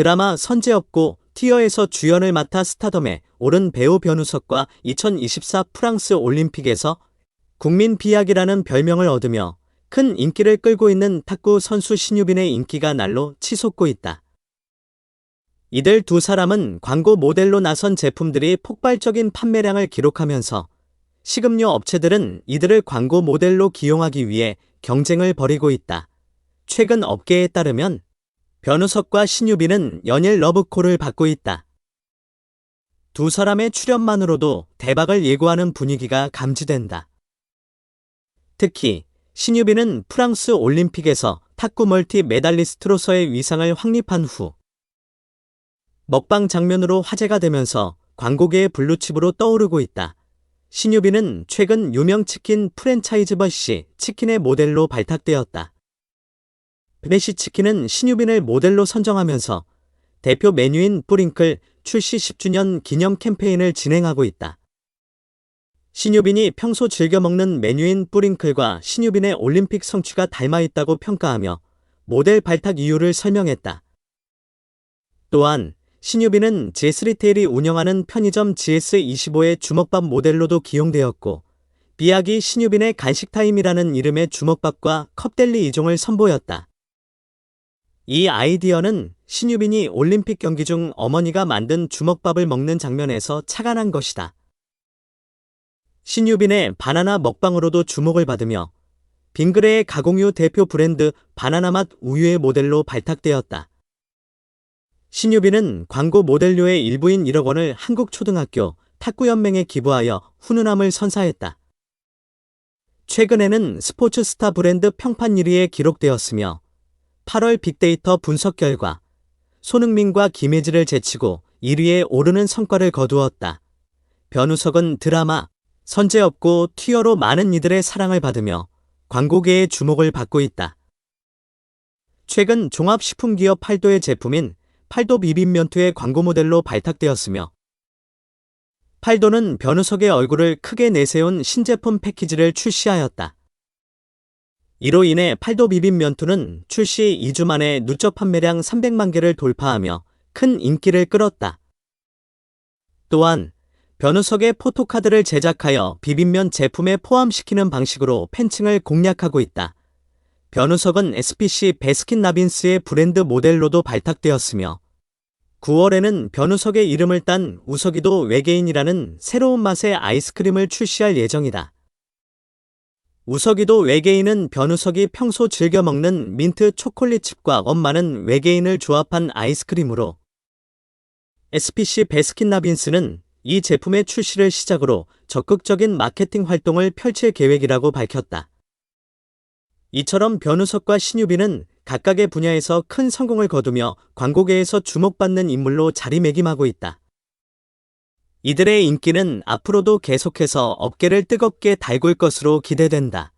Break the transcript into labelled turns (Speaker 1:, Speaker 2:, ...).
Speaker 1: 드라마 선제업고 티어에서 주연을 맡아 스타덤에 오른 배우 변우석과 2024 프랑스 올림픽에서 국민 비약이라는 별명을 얻으며 큰 인기를 끌고 있는 탁구 선수 신유빈의 인기가 날로 치솟고 있다. 이들 두 사람은 광고 모델로 나선 제품들이 폭발적인 판매량을 기록하면서 식음료 업체들은 이들을 광고 모델로 기용하기 위해 경쟁을 벌이고 있다. 최근 업계에 따르면 변우석과 신유빈은 연일 러브콜을 받고 있다. 두 사람의 출연만으로도 대박을 예고하는 분위기가 감지된다. 특히 신유빈은 프랑스 올림픽에서 탁구 멀티 메달리스트로서의 위상을 확립한 후 먹방 장면으로 화제가 되면서 광고계의 블루칩으로 떠오르고 있다. 신유빈은 최근 유명 치킨 프랜차이즈 버시 치킨의 모델로 발탁되었다. 베시 치킨은 신유빈을 모델로 선정하면서 대표 메뉴인 뿌링클 출시 10주년 기념 캠페인을 진행하고 있다. 신유빈이 평소 즐겨 먹는 메뉴인 뿌링클과 신유빈의 올림픽 성취가 닮아 있다고 평가하며 모델 발탁 이유를 설명했다. 또한 신유빈은 제스리테일이 운영하는 편의점 GS25의 주먹밥 모델로도 기용되었고 비약이 신유빈의 간식타임이라는 이름의 주먹밥과 컵델리 이종을 선보였다. 이 아이디어는 신유빈이 올림픽 경기 중 어머니가 만든 주먹밥을 먹는 장면에서 착안한 것이다. 신유빈의 바나나 먹방으로도 주목을 받으며 빙그레의 가공유 대표 브랜드 바나나맛 우유의 모델로 발탁되었다. 신유빈은 광고 모델료의 일부인 1억 원을 한국초등학교 탁구연맹에 기부하여 훈훈함을 선사했다. 최근에는 스포츠 스타 브랜드 평판 1위에 기록되었으며 8월 빅데이터 분석 결과 손흥민과 김혜지를 제치고 1위에 오르는 성과를 거두었다. 변우석은 드라마 선제 없고 튀어로 많은 이들의 사랑을 받으며 광고계의 주목을 받고 있다. 최근 종합식품기업 팔도의 제품인 팔도 비빔면투의 광고 모델로 발탁되었으며 팔도는 변우석의 얼굴을 크게 내세운 신제품 패키지를 출시하였다. 이로 인해 팔도 비빔 면투는 출시 2주 만에 누적 판매량 300만 개를 돌파하며 큰 인기를 끌었다. 또한 변우석의 포토카드를 제작하여 비빔면 제품에 포함시키는 방식으로 팬층을 공략하고 있다. 변우석은 SPC 베스킨라빈스의 브랜드 모델로도 발탁되었으며 9월에는 변우석의 이름을 딴 우석이도 외계인이라는 새로운 맛의 아이스크림을 출시할 예정이다. 우석이도 외계인은 변우석이 평소 즐겨 먹는 민트 초콜릿 칩과 엄마는 외계인을 조합한 아이스크림으로 SPC 베스킨라빈스는 이 제품의 출시를 시작으로 적극적인 마케팅 활동을 펼칠 계획이라고 밝혔다. 이처럼 변우석과 신유빈은 각각의 분야에서 큰 성공을 거두며 광고계에서 주목받는 인물로 자리매김하고 있다. 이들의 인기는 앞으로도 계속해서 업계를 뜨겁게 달굴 것으로 기대된다.